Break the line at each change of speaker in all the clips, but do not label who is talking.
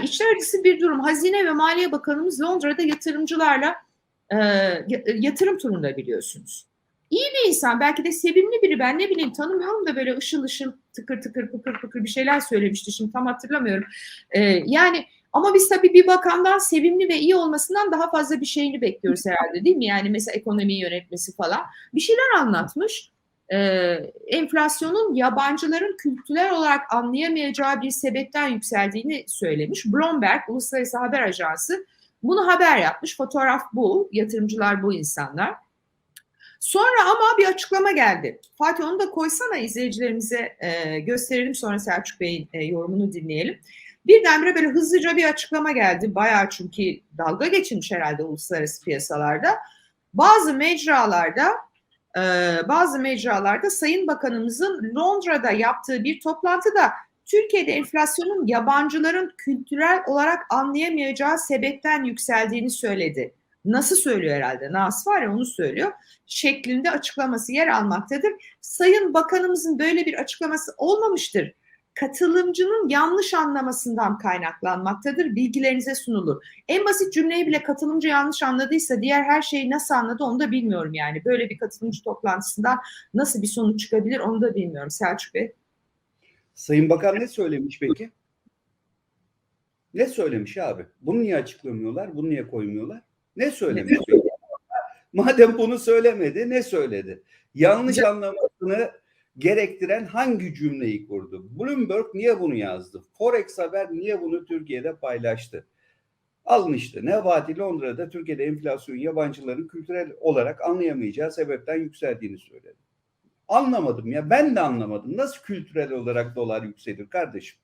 içler bir durum. Hazine ve Maliye Bakanımız Londra'da yatırımcılarla e, yatırım turunda biliyorsunuz. İyi bir insan, belki de sevimli biri. Ben ne bileyim tanımıyorum da böyle ışıl ışıl tıkır tıkır pıkır pıkır bir şeyler söylemişti. Şimdi tam hatırlamıyorum. E, yani ama biz tabii bir bakandan sevimli ve iyi olmasından daha fazla bir şeyini bekliyoruz herhalde değil mi? Yani mesela ekonomiyi yönetmesi falan. Bir şeyler anlatmış. Ee, enflasyonun yabancıların kültürel olarak anlayamayacağı bir sebepten yükseldiğini söylemiş. Bloomberg, Uluslararası Haber Ajansı bunu haber yapmış. Fotoğraf bu, yatırımcılar bu insanlar. Sonra ama bir açıklama geldi. Fatih onu da koysana izleyicilerimize e, gösterelim sonra Selçuk Bey'in e, yorumunu dinleyelim. Birdenbire böyle hızlıca bir açıklama geldi. Bayağı çünkü dalga geçilmiş herhalde uluslararası piyasalarda. Bazı mecralarda e, bazı mecralarda Sayın Bakanımızın Londra'da yaptığı bir toplantıda Türkiye'de enflasyonun yabancıların kültürel olarak anlayamayacağı sebepten yükseldiğini söyledi. Nasıl söylüyor herhalde? Nas var ya onu söylüyor. Şeklinde açıklaması yer almaktadır. Sayın Bakanımızın böyle bir açıklaması olmamıştır katılımcının yanlış anlamasından kaynaklanmaktadır. Bilgilerinize sunulur. En basit cümleyi bile katılımcı yanlış anladıysa diğer her şeyi nasıl anladı onu da bilmiyorum yani. Böyle bir katılımcı toplantısından nasıl bir sonuç çıkabilir onu da bilmiyorum Selçuk Bey.
Sayın Bakan ne söylemiş peki? Ne söylemiş abi? Bunu niye açıklamıyorlar? Bunu niye koymuyorlar? Ne söylemiş? Madem bunu söylemedi ne söyledi? Yanlış anlamasını gerektiren hangi cümleyi kurdu? Bloomberg niye bunu yazdı? Forex Haber niye bunu Türkiye'de paylaştı? Alın işte Nebati Londra'da Türkiye'de enflasyon yabancıların kültürel olarak anlayamayacağı sebepten yükseldiğini söyledi. Anlamadım ya ben de anlamadım. Nasıl kültürel olarak dolar yükselir kardeşim?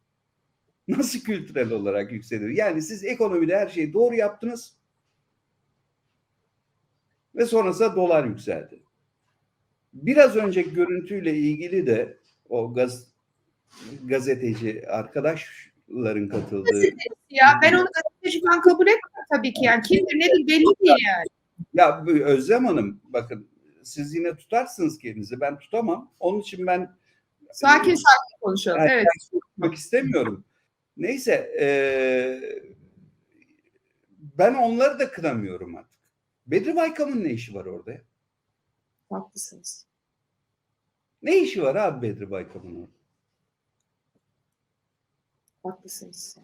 Nasıl kültürel olarak yükselir? Yani siz ekonomide her şeyi doğru yaptınız ve sonrasında dolar yükseldi. Biraz önce görüntüyle ilgili de o gaz gazeteci arkadaşların katıldığı.
Gazeteci ya ben onu gazeteci falan kabul etmem tabii ki yani kimdir nedir belli değil yani.
Ya Özlem Hanım bakın siz yine tutarsınız kendinizi ben tutamam. Onun için ben
sakin sakin konuşalım.
Yani
evet.
Tutmak istemiyorum. Neyse e, ben onları da kınamıyorum artık. Bedri Baykam'ın ne işi var orada?
Haklısınız.
Ne işi var abi Bedri Baykam'ın orada?
Haklısınız.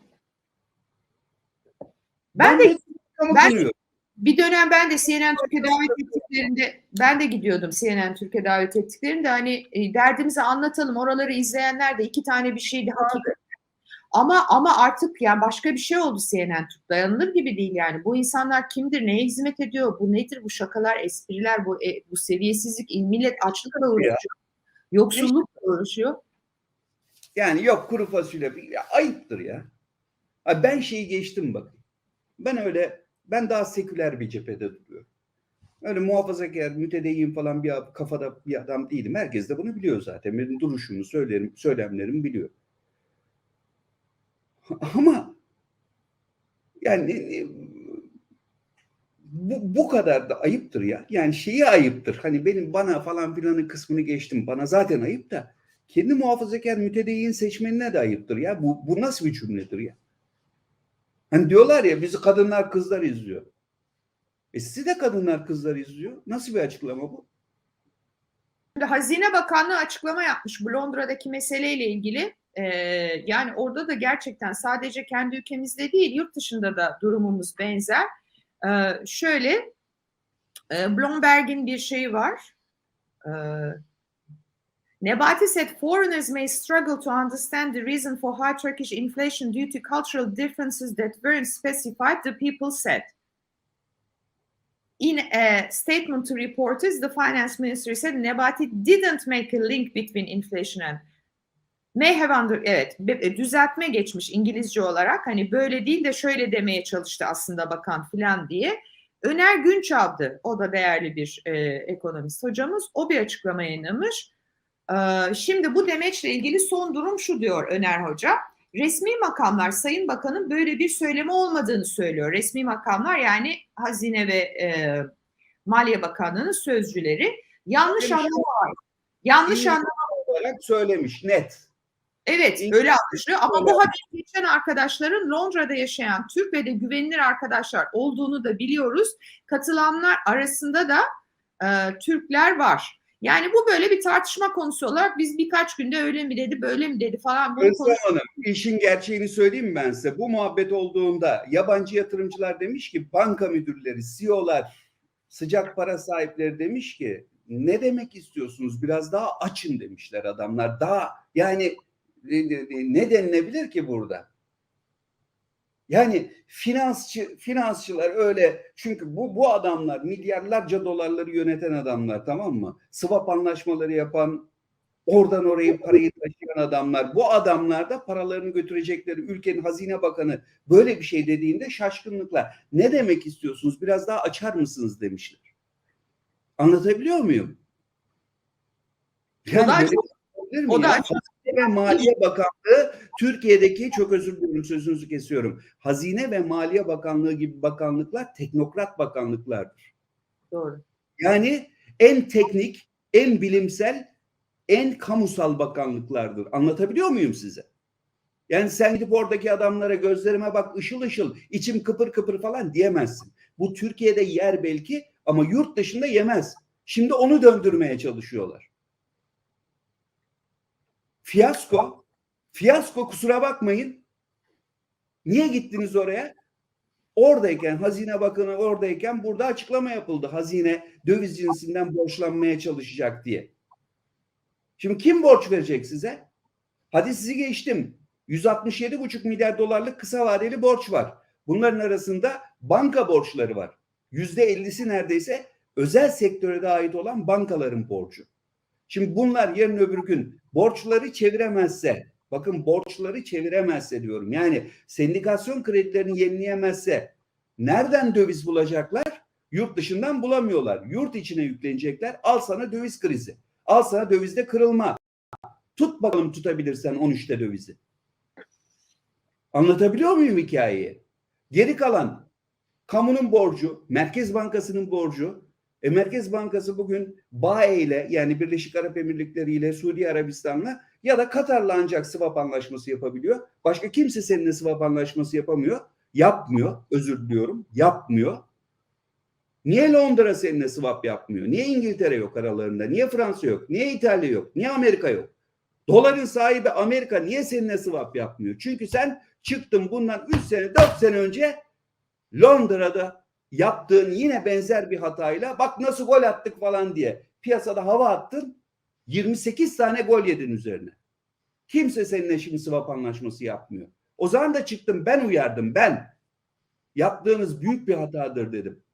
Ben, ben de ben, bir dönem ben de CNN Türkiye davet ettiklerinde ben de gidiyordum CNN Türkiye davet ettiklerinde hani e, derdimizi anlatalım oraları izleyenler de iki tane bir şeydi hakikat. Ama ama artık yani başka bir şey oldu CNN Türk dayanılır gibi değil yani. Bu insanlar kimdir, neye hizmet ediyor, bu nedir, bu şakalar, espriler, bu e, bu seviyesizlik, millet açlıkla uğraşıyor, yoksullukla uğraşıyor.
Yani yok kuru fasulye, ya, ayıptır ya. Abi ben şeyi geçtim bakın. Ben öyle, ben daha seküler bir cephede duruyorum. Öyle muhafazakar, mütedeyyin falan bir kafada bir adam değilim. Herkes de bunu biliyor zaten. Benim duruşumu, söylerim, söylemlerimi biliyor. Ama yani bu, bu kadar da ayıptır ya. Yani şeyi ayıptır. Hani benim bana falan filanın kısmını geçtim. Bana zaten ayıp da kendi muhafazakar mütedeyyin seçmenine de ayıptır ya. Bu, bu nasıl bir cümledir ya? Hani diyorlar ya bizi kadınlar kızlar izliyor. E sizi de kadınlar kızlar izliyor. Nasıl bir açıklama bu?
Hazine Bakanlığı açıklama yapmış bu Londra'daki meseleyle ilgili. Ee, yani orada da gerçekten sadece kendi ülkemizde değil yurt dışında da durumumuz benzer. Ee, şöyle e, Bloomberg'in bir şeyi var. Ee, Nebati said foreigners may struggle to understand the reason for high Turkish inflation due to cultural differences that weren't specified, the people said. In a statement to reporters, the finance minister said Nebati didn't make a link between inflation and may have under evet düzeltme geçmiş İngilizce olarak hani böyle değil de şöyle demeye çalıştı aslında bakan filan diye. Öner Günçav'dı. O da değerli bir e, ekonomist hocamız. O bir açıklama yayınlamış. E, şimdi bu demeçle ilgili son durum şu diyor Öner Hoca. Resmi makamlar Sayın Bakan'ın böyle bir söylemi olmadığını söylüyor. Resmi makamlar yani Hazine ve e, Maliye Bakanlığı'nın sözcüleri. Yanlış anlama var. Yanlış anlama
olarak söylemiş net.
Evet öyle anlaşılıyor ama bu haberi geçen arkadaşların Londra'da yaşayan Türk ve de güvenilir arkadaşlar olduğunu da biliyoruz. Katılanlar arasında da e, Türkler var. Yani bu böyle bir tartışma konusu olarak biz birkaç günde öyle mi dedi böyle mi dedi falan bunu
Özlem Hanım, işin gerçeğini söyleyeyim mi ben size? Bu muhabbet olduğunda yabancı yatırımcılar demiş ki banka müdürleri, CEO'lar, sıcak para sahipleri demiş ki ne demek istiyorsunuz? Biraz daha açın demişler adamlar. Daha yani ne denilebilir ki burada? Yani finansçı finansçılar öyle çünkü bu bu adamlar milyarlarca dolarları yöneten adamlar tamam mı? Swap anlaşmaları yapan oradan oraya parayı taşıyan adamlar. Bu adamlar da paralarını götürecekleri ülkenin hazine bakanı böyle bir şey dediğinde şaşkınlıkla ne demek istiyorsunuz? Biraz daha açar mısınız demişler. Anlatabiliyor muyum?
O da
olabilir mi
o da
ya? Ve Maliye Bakanlığı Türkiye'deki çok özür diliyorum sözünüzü kesiyorum. Hazine ve Maliye Bakanlığı gibi bakanlıklar teknokrat bakanlıklardır.
Doğru.
Yani en teknik, en bilimsel, en kamusal bakanlıklardır. Anlatabiliyor muyum size? Yani sen gidip oradaki adamlara gözlerime bak ışıl ışıl, içim kıpır kıpır falan diyemezsin. Bu Türkiye'de yer belki ama yurt dışında yemez. Şimdi onu döndürmeye çalışıyorlar. Fiyasko, fiyasko kusura bakmayın. Niye gittiniz oraya? Oradayken Hazine Bakanı oradayken burada açıklama yapıldı. Hazine döviz cinsinden borçlanmaya çalışacak diye. Şimdi kim borç verecek size? Hadi sizi geçtim. 167,5 milyar dolarlık kısa vadeli borç var. Bunların arasında banka borçları var. %50'si neredeyse özel sektöre de ait olan bankaların borcu. Şimdi bunlar yarın öbür gün borçları çeviremezse, bakın borçları çeviremezse diyorum. Yani sendikasyon kredilerini yenileyemezse nereden döviz bulacaklar? Yurt dışından bulamıyorlar. Yurt içine yüklenecekler. Al sana döviz krizi. Al sana dövizde kırılma. Tut bakalım tutabilirsen 13'te dövizi. Anlatabiliyor muyum hikayeyi? Geri kalan kamunun borcu, Merkez Bankası'nın borcu. E, Merkez Bankası bugün BAE ile yani Birleşik Arap Emirlikleri ile Suudi Arabistan'la ya da Katar'la ancak swap anlaşması yapabiliyor. Başka kimse seninle swap anlaşması yapamıyor. Yapmıyor. Özür diliyorum. Yapmıyor. Niye Londra seninle swap yapmıyor? Niye İngiltere yok aralarında? Niye Fransa yok? Niye İtalya yok? Niye Amerika yok? Doların sahibi Amerika niye seninle swap yapmıyor? Çünkü sen çıktın bundan 3 sene 4 sene önce Londra'da yaptığın yine benzer bir hatayla bak nasıl gol attık falan diye piyasada hava attın 28 tane gol yedin üzerine. Kimse seninle şimdi swap anlaşması yapmıyor. O zaman da çıktım ben uyardım ben. Yaptığınız büyük bir hatadır dedim.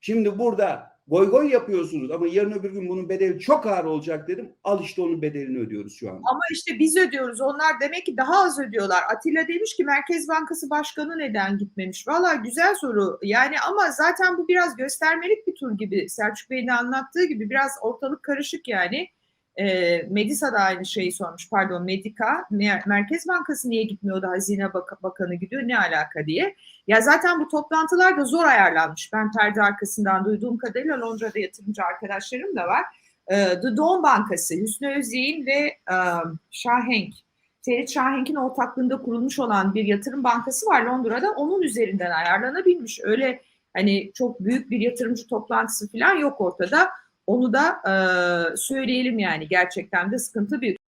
Şimdi burada goy goy yapıyorsunuz ama yarın öbür gün bunun bedeli çok ağır olacak dedim. Al işte onun bedelini ödüyoruz şu anda.
Ama işte biz ödüyoruz. Onlar demek ki daha az ödüyorlar. Atilla demiş ki Merkez Bankası Başkanı neden gitmemiş? Valla güzel soru. Yani ama zaten bu biraz göstermelik bir tur gibi. Selçuk Bey'in anlattığı gibi biraz ortalık karışık yani. E, Medisa da aynı şeyi sormuş. Pardon Medika. Mer- Merkez Bankası niye gitmiyor da Hazine Bak- Bakanı gidiyor? Ne alaka diye. Ya zaten bu toplantılar da zor ayarlanmış. Ben perde arkasından duyduğum kadarıyla Londra'da yatırımcı arkadaşlarım da var. Ee, The Dawn Bankası, Hüsnü Özyeğin ve um, Şahenk, Ferit Şahenk'in ortaklığında kurulmuş olan bir yatırım bankası var Londra'da. Onun üzerinden ayarlanabilmiş. Öyle hani çok büyük bir yatırımcı toplantısı falan yok ortada. Onu da e, söyleyelim yani gerçekten de sıkıntı büyük.